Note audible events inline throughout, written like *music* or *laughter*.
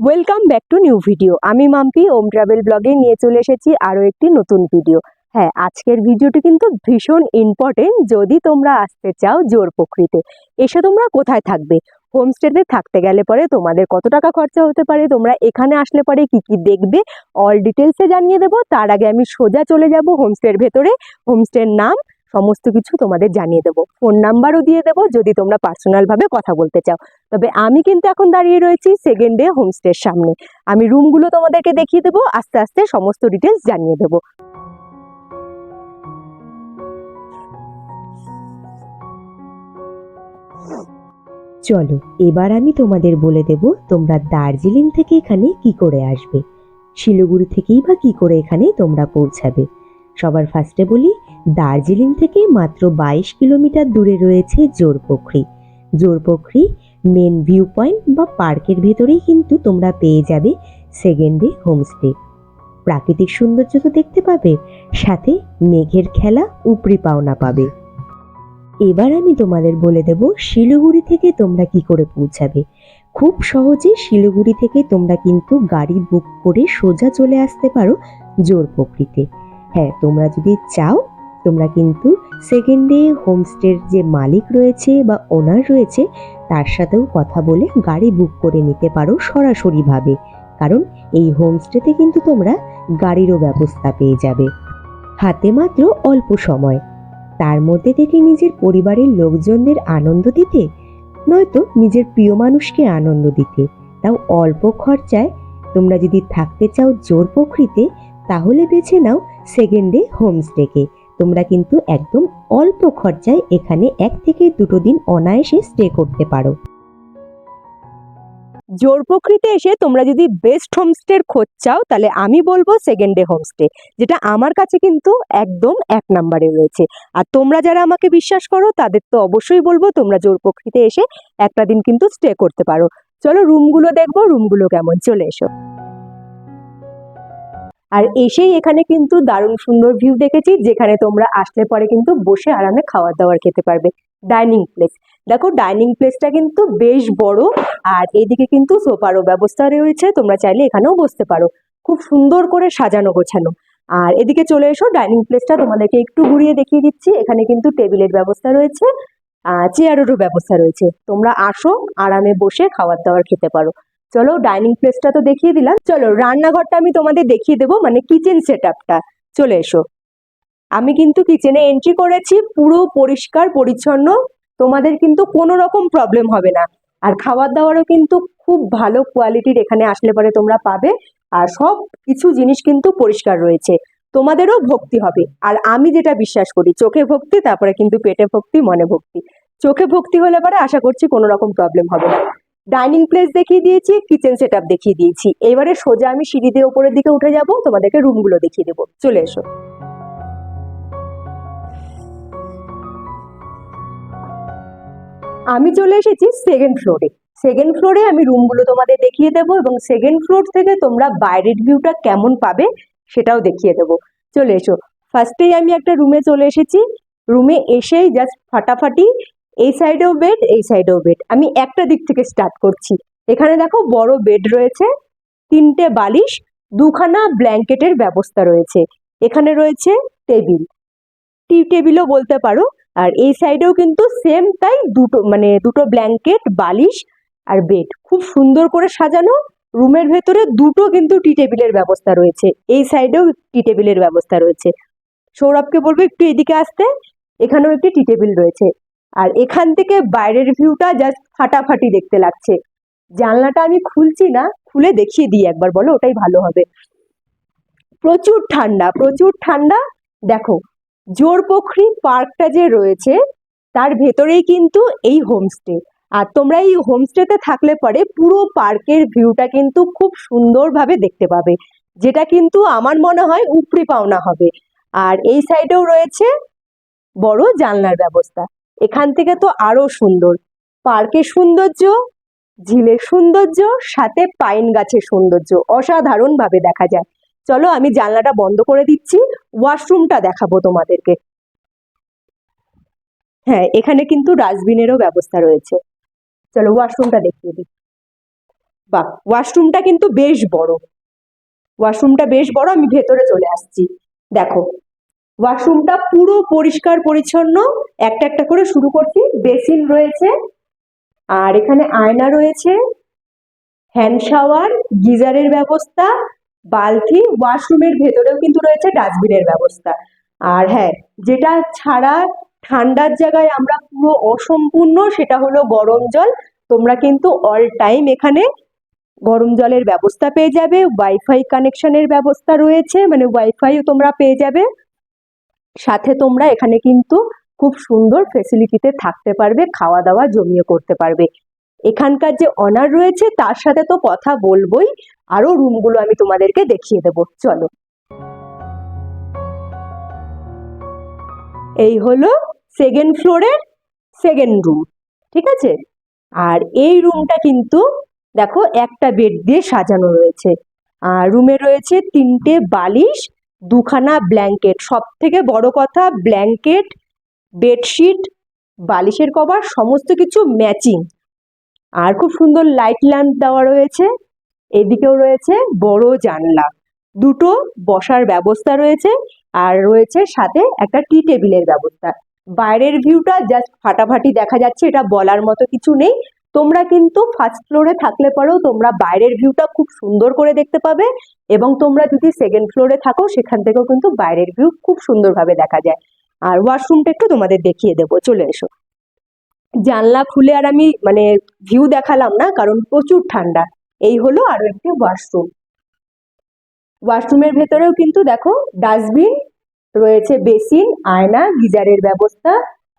Welcome back to new video আমি মাম্পি ওম travel ব্লগে নিয়ে চলে এসেছি আরও একটি নতুন ভিডিও হ্যাঁ আজকের ভিডিওটি কিন্তু ভীষণ ইম্পর্টেন্ট যদি তোমরা আসতে চাও জোর পুকুরিতে এসে তোমরা কোথায় থাকবে? হোমস্টেতে থাকতে গেলে পরে তোমাদের কত টাকা খরচা হতে পারে? তোমরা এখানে আসলে পরে কি কি দেখবে? অল ডিটেলসে জানিয়ে দেবো। তার আগে আমি সোজা চলে যাব হোমস্টের ভেতরে। হোমস্টের নাম সমস্ত কিছু তোমাদের জানিয়ে দেবো। ফোন নাম্বারও দিয়ে দেবো, যদি তোমরা পার্সোনালভাবে কথা বলতে চাও। তবে আমি কিন্তু এখন দাঁড়িয়ে রয়েছি সেকেন্ড ডে হোমস্টের সামনে। আমি রুমগুলো তোমাদেরকে দেখিয়ে দেবো, আস্তে আস্তে সমস্ত ডিটেলস জানিয়ে দেবো। চলো, এবার আমি তোমাদের বলে দেব তোমরা দার্জিলিং থেকে এখানে কি করে আসবে। শিলিগুড়ি থেকেই বা কি করে এখানে তোমরা পৌঁছাবে। সবার ফার্স্টে বলি, দার্জিলিং থেকে মাত্র বাইশ কিলোমিটার দূরে রয়েছে Jorepokhari. Jorepokhari main view point বা পার্কের ভেতরেই কিন্তু তোমরা পেয়ে যাবে সেকেন্ডে হোমস্টে প্রাকৃতিক সৌন্দর্য তো দেখতে পাবে, সাথে মেঘের খেলা, উপরি পাওনা পাবে। এবার আমি তোমাদের বলে দেব শিলিগুড়ি থেকে তোমরা কি করে পৌঁছাবে। খুব সহজে শিলিগুড়ি থেকে তোমরা কিন্তু গাড়ি বুক করে সোজা চলে আসতে পারো জোরপোখরিতে। হ্যাঁ তোমরা যদি চাও, তোমরা কিন্তু সেকেন্ডে হোমস্টের যে মালিক রয়েছে বা ওনার রয়েছে, তার সাথেও কথা বলে গাড়ি বুক করে নিতে পারো সরাসরিভাবে। কারণ এই হোমস্টেতে কিন্তু তোমরা গাড়িরও ব্যবস্থা পেয়ে যাবে। হাতে মাত্র অল্প সময়। তার মধ্যে থেকে নিজের পরিবারের লোকজনদের আনন্দ দিতে, নয়তো নিজের প্রিয় মানুষকে আনন্দ দিতে। তাও অল্প খরচায় তোমরা যদি থাকতে চাও জোর প্রকৃতিতে, তাহলে বেছে নাও সেকেন্ডে হোমস্টেকে। তোমরা কিন্তু একদম অল্প খরচায় এখানে এক থেকে দুটো দিন অনায়াসে স্টে করতে পারো। জোরপোখরিতে এসে তোমরা যদি বেস্ট হোমস্টের খোঁজ চাও, তাহলে আমি বলব সেকেন্ড ডে হোমস্টে, যেটা আমার কাছে কিন্তু একদম এক নম্বরে রয়েছে। আর তোমরা যারা আমাকে বিশ্বাস করো, তাদের তো অবশ্যই বলব তোমরা জোরপোখরিতে এসে একটা দিন কিন্তু স্টে করতে পারো। চলো রুমগুলো দেখব, রুমগুলো কেমন? চলে এসো। আর এসেই এখানে কিন্তু দারুণ সুন্দর ভিউ দেখেছি, যেখানে তোমরা আসলে পরে কিন্তু বসে আরামে খাবার দাবার খেতে পারবে। ডাইনিং প্লেস দেখো ডাইনিং প্লেসটা কিন্তু বেশ বড় আর এদিকে কিন্তু সোফারও ব্যবস্থা রয়েছে, তোমরা চাইলে এখানেও বসতে পারো। খুব সুন্দর করে সাজানো গোছানো। আর এদিকে চলে এসো ডাইনিং প্লেসটা তোমাদেরকে একটু ঘুরিয়ে দেখিয়ে দিচ্ছি। এখানে কিন্তু টেবিলের ব্যবস্থা রয়েছে চেয়ারেরও ব্যবস্থা রয়েছে। তোমরা আসো, আরামে বসে খাবার দাবার খেতে পারো। চলো ডাইনিং প্লেসটা তো দেখিয়ে দিলাম। চলো রান্নাঘরটা আমি তোমাদের দেখিয়ে দেবো মানে কিচেন সেট চলে এসো। আমি কিন্তু কিচেনে এন্ট্রি করেছি, পুরো পরিষ্কার, পরিচ্ছন্ন। তোমাদের কিন্তু কোনো রকম প্রবলেম হবে না। আর খাবার দাবারও কিন্তু খুব ভালো কোয়ালিটির এখানে আসলে পরে তোমরা পাবে। আর সব কিছু জিনিস কিন্তু পরিষ্কার রয়েছে। তোমাদেরও ভক্তি হবে। আর আমি যেটা বিশ্বাস করি, চোখে ভক্তি, তারপরে কিন্তু পেটে ভক্তি, মনে ভক্তি। চোখে ভক্তি হলে পরে আশা করছি কোনো রকম প্রবলেম হবে না। ডাইনিং প্লেস দেখিয়ে দিয়েছি, কিচেন সেট দেখিয়ে দিয়েছি। এবারে সোজা আমি সিঁড়ি দিয়ে উপরের দিকে উঠে যাব, তোমাদেরকে রুমগুলো দেখিয়ে দেবো। চলে এসো। আমি চলে এসেছি সেকেন্ড ফ্লোরে সেকেন্ড ফ্লোরে আমি রুমগুলো তোমাদের দেখিয়ে দেবো এবং সেকেন্ড ফ্লোর থেকে তোমরা বাইরের ভিউটা কেমন পাবে সেটাও দেখিয়ে দেবো। চলে এসো। ফার্স্টেই আমি একটা রুমে চলে এসেছি। রুমে এসেই জাস্ট ফাটাফাটি এই সাইডেও বেড এই সাইডেও বেড আমি একটা দিক থেকে স্টার্ট করছি। এখানে দেখো বড় বেড রয়েছে, তিনটে বালিশ, দুখানা ব্ল্যাঙ্কেটের ব্যবস্থা রয়েছে। এখানে রয়েছে টেবিল টি টেবিলও বলতে পারো। আর এই সাইডেও কিন্তু সেম তাই দুটো মানে দুটো ব্ল্যাঙ্কেট বালিশ আর বেড খুব সুন্দর করে সাজানো। রুমের ভেতরে দুটো কিন্তু টি টেবিলের ব্যবস্থা রয়েছে। এই সাইডেও টি টেবিলের ব্যবস্থা রয়েছে। সৌরভকে বলব একটু এদিকে আসতে। এখানেও একটি টি টেবিল রয়েছে। আর এখান থেকে বাইরের ভিউটা জাস্ট ফাটাফাটি দেখতে লাগছে। জানলাটা আমি খুলছি না, খুলে দেখিয়ে দিই একবার, বলো ওটাই ভালো হবে। প্রচুর ঠান্ডা প্রচুর ঠান্ডা। দেখো, জোরপোখরি পার্কটা যে রয়েছে, তার ভেতরেই কিন্তু এই হোমস্টে আর তোমরা এই হোমস্টেতে থাকলে পরে পুরো পার্কের ভিউটা কিন্তু খুব সুন্দরভাবে দেখতে পাবে, যেটা কিন্তু আমার মনে হয় উপরি পাওনা হবে। আর এই সাইডেও রয়েছে বড় জানলার ব্যবস্থা। এখান থেকে তো আরও সুন্দর। পার্কের সৌন্দর্য, ঝিলের সৌন্দর্য, সাথে পাইন গাছের সৌন্দর্য অসাধারণ ভাবে দেখা যায়। চলো আমি জানলাটা বন্ধ করে দিচ্ছি, ওয়াশরুমটা দেখাবো তোমাদেরকে। হ্যাঁ এখানে কিন্তু ডাস্টবিনেরও ব্যবস্থা রয়েছে। চলো ওয়াশরুমটা দেখিয়ে দিই। বাহ, ওয়াশরুমটা কিন্তু বেশ বড়। ওয়াশরুমটা বেশ বড়, আমি ভেতরে চলে আসছি। দেখো ওয়াশরুমটা পুরো পরিষ্কার, পরিচ্ছন্ন। একটা একটা করে শুরু করছি। বেসিন রয়েছে। আর এখানে আয়না রয়েছে। হ্যান্ড শাওয়ার, গিজারের ব্যবস্থা, বালতি, ওয়াশরুমের ভেতরেও কিন্তু রয়েছে ডাস্টবিনের ব্যবস্থা। আর হ্যাঁ যেটা ছাড়া ঠান্ডার জায়গায় আমরা পুরো অসম্পূর্ণ, সেটা হলো গরম জল। তোমরা কিন্তু অল টাইম এখানে গরম জলের ব্যবস্থা পেয়ে যাবে। ওয়াইফাই কানেকশনের ব্যবস্থা রয়েছে। মানে ওয়াইফাইও তোমরা পেয়ে যাবে। সাথে তোমরা এখানে কিন্তু খুব সুন্দর ফেসিলিটিতে থাকতে পারবে খাওয়া দাওয়া জমিয়ে করতে পারবে। এখানকার যে অনার রয়েছে, তার সাথে তো কথা বলবোই। আরও রুমগুলো আমি তোমাদেরকে দেখিয়ে দেবো। চলো। এই হলো সেকেন্ড ফ্লোরের সেকেন্ড রুম ঠিক আছে? আর এই রুমটা কিন্তু দেখো একটা বেড দিয়ে সাজানো রয়েছে। আর রুমে রয়েছে তিনটে বালিশ দুখানা ব্ল্যাঙ্কেট সব থেকে বড় কথা ব্ল্যাঙ্কেট বেডশিট বালিশের কভার সমস্ত কিছু ম্যাচিং আর খুব সুন্দর লাইট ল্যাম্প দেওয়া রয়েছে। এদিকেও রয়েছে বড় জানলা। দুটো বসার ব্যবস্থা রয়েছে আর রয়েছে সাথে একটা টি টেবিলের ব্যবস্থা। বাইরের ভিউটা জাস্ট ফাটাফাটি দেখা যাচ্ছে, এটা বলার মতো কিছু নেই। তোমরা কিন্তু ফার্স্ট ফ্লোরে থাকলে পরেও তোমরা বাইরের ভিউটা খুব সুন্দর করে দেখতে পাবে এবং তোমরা যদি সেকেন্ড ফ্লোরে থাকো, সেখান থেকেও কিন্তু বাইরের ভিউ খুব সুন্দরভাবে দেখা যায়। আর ওয়াশরুমটা একটু তোমাদের দেখিয়ে দেবো, চলে এসো। জানলা খুলে আর আমি মানে ভিউ দেখালাম না, কারণ প্রচুর ঠান্ডা। এই হলো আরও একটি ওয়াশরুম ওয়াশরুমের ভেতরেও কিন্তু দেখো ডাস্টবিন রয়েছে বেসিন আয়না, গিজারের ব্যবস্থা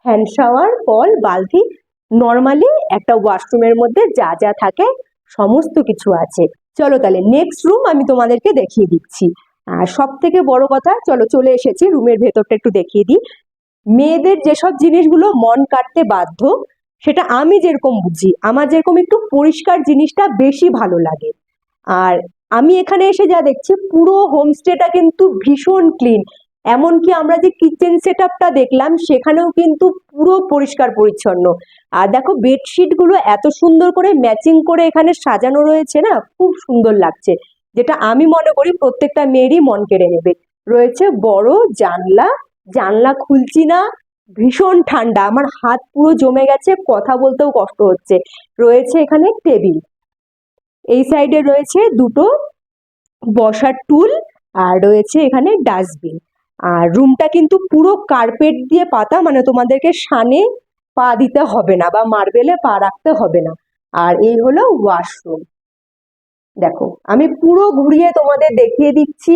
হ্যান্ড শাওয়ার কল বালতি নর্মালি একটা ওয়াশরুমের মধ্যে যা যা থাকে সমস্ত কিছু আছে। চলো তাহলে নেক্সট রুম আমি তোমাদেরকে দেখিয়ে দিচ্ছি। আর সব থেকে বড় কথা, চলো চলে এসেছি রুমের ভেতরটা একটু দেখিয়ে দিই। মেয়েদের যেসব জিনিসগুলো মন কাটতে বাধ্য, সেটা আমি যেরকম বুঝি, আমার যেরকম একটু পরিষ্কার জিনিসটা বেশি ভালো লাগে। আর আমি এখানে এসে যা দেখছি, পুরো হোমস্টেটা কিন্তু ভীষণ ক্লিন এমনকি আমরা যে কিচেন সেট দেখলাম, সেখানেও কিন্তু পুরো পরিষ্কার পরিচ্ছন্ন। আর দেখো বেডশিটগুলো এত সুন্দর করে ম্যাচিং করে এখানে সাজানো রয়েছে না, খুব সুন্দর লাগছে। যেটা আমি মনে করি প্রত্যেকটা মেয়েরই মন কেড়ে নেবে। রয়েছে বড় জানলা জানলা খুলছি না, ভীষণ ঠান্ডা, আমার হাত পুরো জমে গেছে, কথা বলতেও কষ্ট হচ্ছে। রয়েছে এখানে টেবিল। এই সাইডে রয়েছে দুটো বসার টুল আর রয়েছে এখানে ডাস্টবিন আর রুমটা কিন্তু পুরো কার্পেট দিয়ে পাতা মানে তোমাদেরকে সানে পা দিতে হবে না বা মার্বেলে পা রাখতে হবে না। আর এই হলো ওয়াশরুম দেখো, আমি পুরো ঘুরিয়ে তোমাদের দেখিয়ে দিচ্ছি।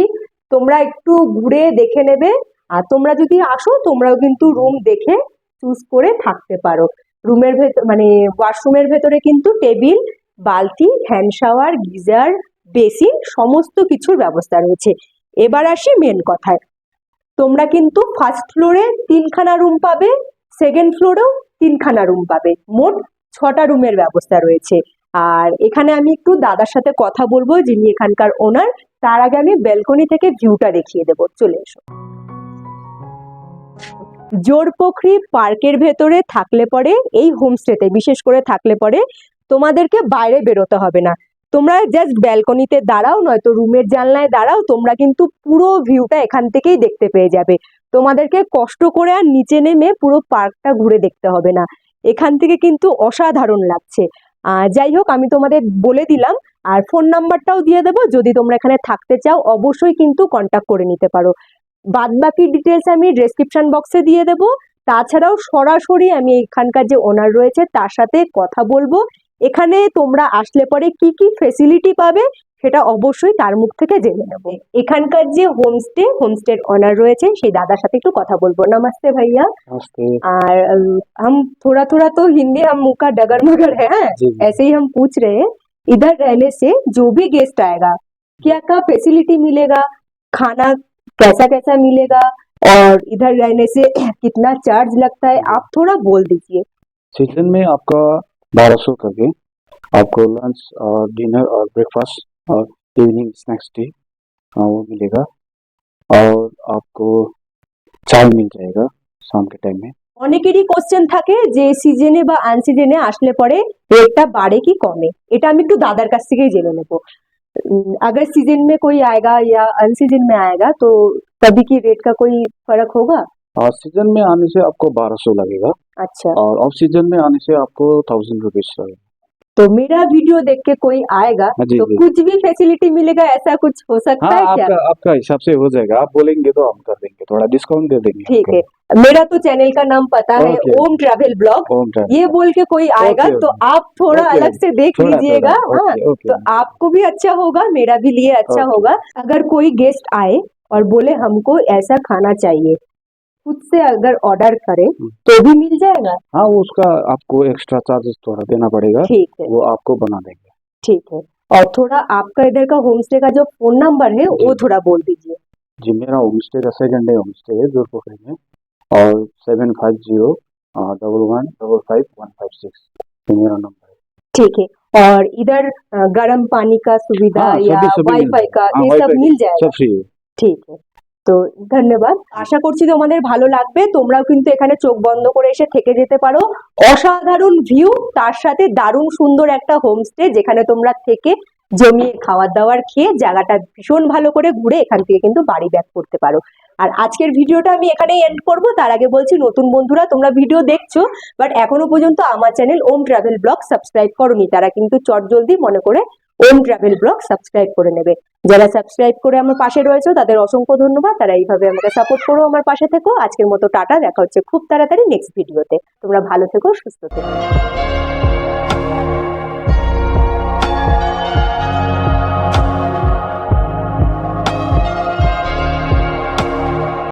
তোমরা একটু ঘুরে দেখে নেবে। আর তোমরা যদি আসো, তোমরাও কিন্তু রুম দেখে চুজ করে থাকতে পারো। রুমের ভেতর মানে ওয়াশরুমের ভেতরে কিন্তু টেবিল, বালতি হ্যান্ড শাওয়ার গিজার, বেসিন, সমস্ত কিছুর ব্যবস্থা রয়েছে। এবার আসি মেন কথায়। তোমরা কিন্তু ফার্স্ট ফ্লোরে তিনখানা রুম পাবে সেকেন্ড ফ্লোরেও তিনখানা রুম পাবে। মোট ছটা রুমের ব্যবস্থা রয়েছে। আর এখানে আমি একটু দাদার সাথে কথা বলব, যিনি এখানকার ওনার তার আগে আমি ব্যালকনি থেকে ভিউটা দেখিয়ে দেবো। চলে এসো। জোরপোখরি পার্কের ভেতরে থাকলে পরে, এই হোমস্টেতে বিশেষ করে থাকলে পরে, তোমাদেরকে বাইরে বেরোতে হবে না। তোমরা জাস্ট ব্যালকনিতে দাঁড়াও, নয়তো রুমের জানলায় দাঁড়াও, তোমরা কিন্তু পুরো ভিউটা এখান থেকেই দেখতে পেয়ে যাবে। তোমাদেরকে কষ্ট করে আর নিচে নেমে পুরো পার্কটা ঘুরে দেখতে হবে না। এখান থেকে কিন্তু অসাধারণ লাগছে। যাই হোক, আমি তোমাদের বলে দিলাম, আর ফোন নাম্বারটাও দিয়ে দেবো। যদি তোমরা এখানে থাকতে চাও, অবশ্যই কিন্তু কন্ট্যাক্ট করে নিতে পারো। বাদ বাকি ডিটেলস আমি ডেসক্রিপশন বক্সে দিয়ে দেবো। তাছাড়াও সরাসরি আমি এখানকার যে ওনার রয়েছে, তার সাথে কথা বলব। এখানে তোমরা আসলে পরে কি কি ফেসিলিটি পাবে সেটা অবশ্যই তার মুখ থেকে জেনে নেবো এখানকার যে হোমস্টে হোমস্টের অনার রয়েছে সেই দাদার সাথে একটু কথা বলবো নমস্তে ভাইয়া नमस्ते और अम, हम थोड़ा थोड़ा तो हिंदी हम मुंह का डगर मगर है हाँ? जी जी ऐसे ही हम पूछ रहे हैं इधर रहने से जो भी गेस्ट आएगा क्या क्या फैसिलिटी मिलेगा खाना कैसा कैसा मिलेगा और इधर रहने से *clears throat* कितना चार्ज लगता है आप थोड़ा बोल दीजिए सीजन में आपका बारह सौ करके आपको लंच और डिनर और ब्रेकफास्ट और इवनिंग स्नैक्स टी वो मिलेगा और आपको चाय मिल जाएगा शाम के टाइम में অনেকেরই কোশ্চেন থাকে যে সিজনে বা আনসিজনে আসলে পরে রেটটা বাড়ে কি কমে এটা আমি একটু दादर কাছ থেকেই জেনে নেবো উম, अगर सीजन में कोई आएगा या अनसीजन में आएगा तो तभी की रेट का कोई फर्क होगा और सीज़न में आने से आपको बारह सौ लगेगा। अच्छा। और ऑफ़ सीज़न में आने से आपको थाउज़ेंड रुपीज़ लगेगा। तो मेरा वीडियो देख के कोई आएगा हाँ जी तो जी। कुछ भी फैसिलिटी मिलेगा ऐसा कुछ हो सकता हाँ है क्या? आपका आपका हिसाब से हो जाएगा। आप बोलेंगे तो हम कर देंगे थोड़ा डिस्काउंट दे देंगे। ठीक है। मेरा तो चैनल का नाम पता है. ओम ट्रैवल ब्लॉग ये बोल के कोई आएगा Okay, तो आप थोड़ा Okay, अलग से देख थोड़ा लीजिएगा थोड़ा। हाँ। ओके ओके तो आपको भी अच्छा होगा मेरा भी लिए अच्छा होगा। अगर कोई गेस्ट आए और बोले हमको ऐसा खाना चाहिए। खुद से अगर ऑर्डर करे हम्म। तो भी मिल जाएगा। हाँ उसका आपको एक्स्ट्रा चार्जेस थोड़ा देना पड़ेगा। ठीक है। वो आपको बना देंगे। ठीक है। और थोड़ा आपका इधर का होम स्टे का जो फ़ोन नंबर है वो थोड़ा बोल दीजिए। जी मेरा होम स्टे का सेकेंड डे होम स्टे है जोरपोखरी में। और seven five zero double one double five one five six मेरा नंबर है। ठीक है। और इधर uh, गर्म पानी का सुविधा हाँ, या वाईफाई का हाँ, ये सब मिल जाएगा। ठीक है। তো ধন্যবাদ। আশা করছি তোমাদের ভালো লাগবে। তোমরাও কিন্তু এখানে চোখ বন্ধ করে এসে থেকে যেতে পারো। অসাধারণ ভিউ তার সাথে দারুণ সুন্দর একটা হোমস্টে যেখানে তোমরা থেকে জমিয়ে খাবার দাওয়ার খেয়ে জায়গাটা ভীষণ ভালো করে ঘুরে এখান থেকে কিন্তু বাড়ি ব্যাক করতে পারো। আর আজকের ভিডিওটা আমি এখানেই এন্ড করব। তার আগে বলছি, নতুন বন্ধুরা, তোমরা ভিডিও দেখছ বাট এখনও পর্যন্ত আমার channel Om travel vlog subscribe করনি। তারা কিন্তু চটজলদি মনে করে ওম ট্রাভেল ব্লগ সাবস্ক্রাইব করে নেবে। যারা সাবস্ক্রাইব করে আমার পাশে রয়েছে, তাদের অসংখ্য ধন্যবাদ। তারা এইভাবে আমাকে সাপোর্ট করো, আমার পাশে থেকো। আজকের মতো টাটা, দেখা হচ্ছে খুব তাড়াতাড়ি নেক্সট ভিডিওতে তোমরা ভালো থেকো, সুস্থ থেকো।